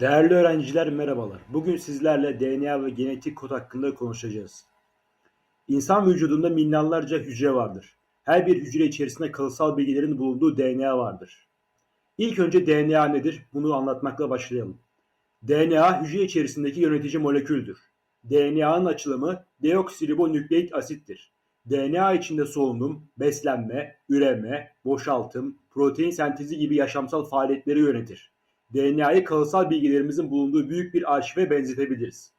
Değerli öğrenciler merhabalar. Bugün sizlerle DNA ve genetik kod hakkında konuşacağız. İnsan vücudunda milyonlarca hücre vardır. Her bir hücre içerisinde kalıtsal bilgilerin bulunduğu DNA vardır. İlk önce DNA nedir? Bunu anlatmakla başlayalım. DNA hücre içerisindeki yönetici moleküldür. DNA'nın açılımı deoksiribonükleik asittir. DNA içinde solunum, beslenme, üreme, boşaltım, protein sentezi gibi yaşamsal faaliyetleri yönetir. DNA'yı kalıtsal bilgilerimizin bulunduğu büyük bir arşive benzetebiliriz.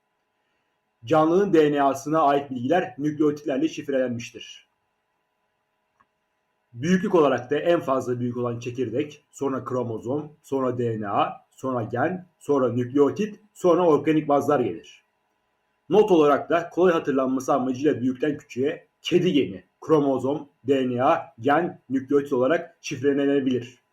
Canlının DNA'sına ait bilgiler nükleotitlerle şifrelenmiştir. Büyüklük olarak da en fazla büyük olan çekirdek, sonra kromozom, sonra DNA, sonra gen, sonra nükleotit, sonra organik bazlar gelir. Not olarak da kolay hatırlanması amacıyla büyükten küçüğe kedi geni, kromozom, DNA, gen, nükleotit olarak şifrelenebilir.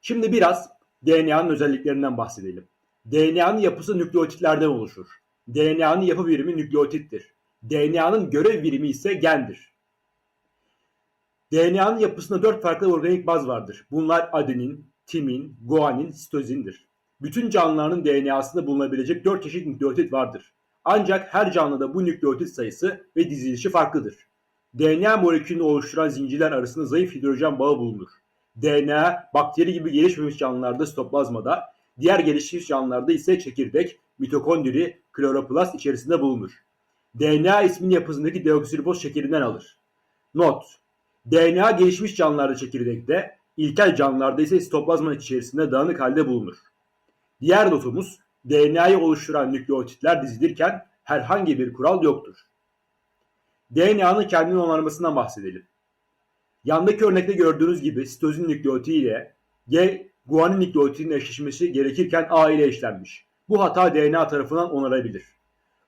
Şimdi biraz DNA'nın özelliklerinden bahsedelim. DNA'nın yapısı nükleotitlerden oluşur. DNA'nın yapı birimi nükleotittir. DNA'nın görev birimi ise gendir. DNA'nın yapısında dört farklı organik baz vardır. Bunlar adenin, timin, guanin, sitozindir. Bütün canlıların DNA'sında bulunabilecek dört çeşit nükleotit vardır. Ancak her canlıda bu nükleotit sayısı ve dizilişi farklıdır. DNA molekülünü oluşturan zincirler arasında zayıf hidrojen bağı bulunur. DNA bakteri gibi gelişmemiş canlılarda sitoplazmada, diğer gelişmiş canlılarda ise çekirdek, mitokondri, kloroplast içerisinde bulunur. DNA ismini yapısındaki deoksiriboz şekerinden alır. Not: DNA gelişmiş canlılarda çekirdekte, ilkel canlılarda ise sitoplazma içerisinde dağınık halde bulunur. Diğer notumuz DNA'yı oluşturan nükleotitler dizilirken herhangi bir kural yoktur. DNA'nın kendini onarmasından bahsedelim. Yandaki örnekte gördüğünüz gibi sitozin nükleotidi ile G guanin nükleotidinin eşleşmesi gerekirken A ile eşlenmiş. Bu hata DNA tarafından onarabilir.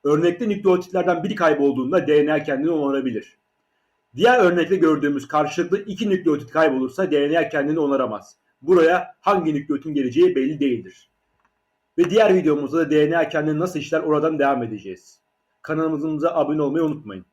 Örnekte nükleotitlerden biri kaybolduğunda DNA kendini onarabilir. Diğer örnekte gördüğümüz karşılıklı iki nükleotit kaybolursa DNA kendini onaramaz. Buraya hangi nükleotin geleceği belli değildir. Ve diğer videomuzda da DNA kendini nasıl işler oradan devam edeceğiz. Kanalımıza abone olmayı unutmayın.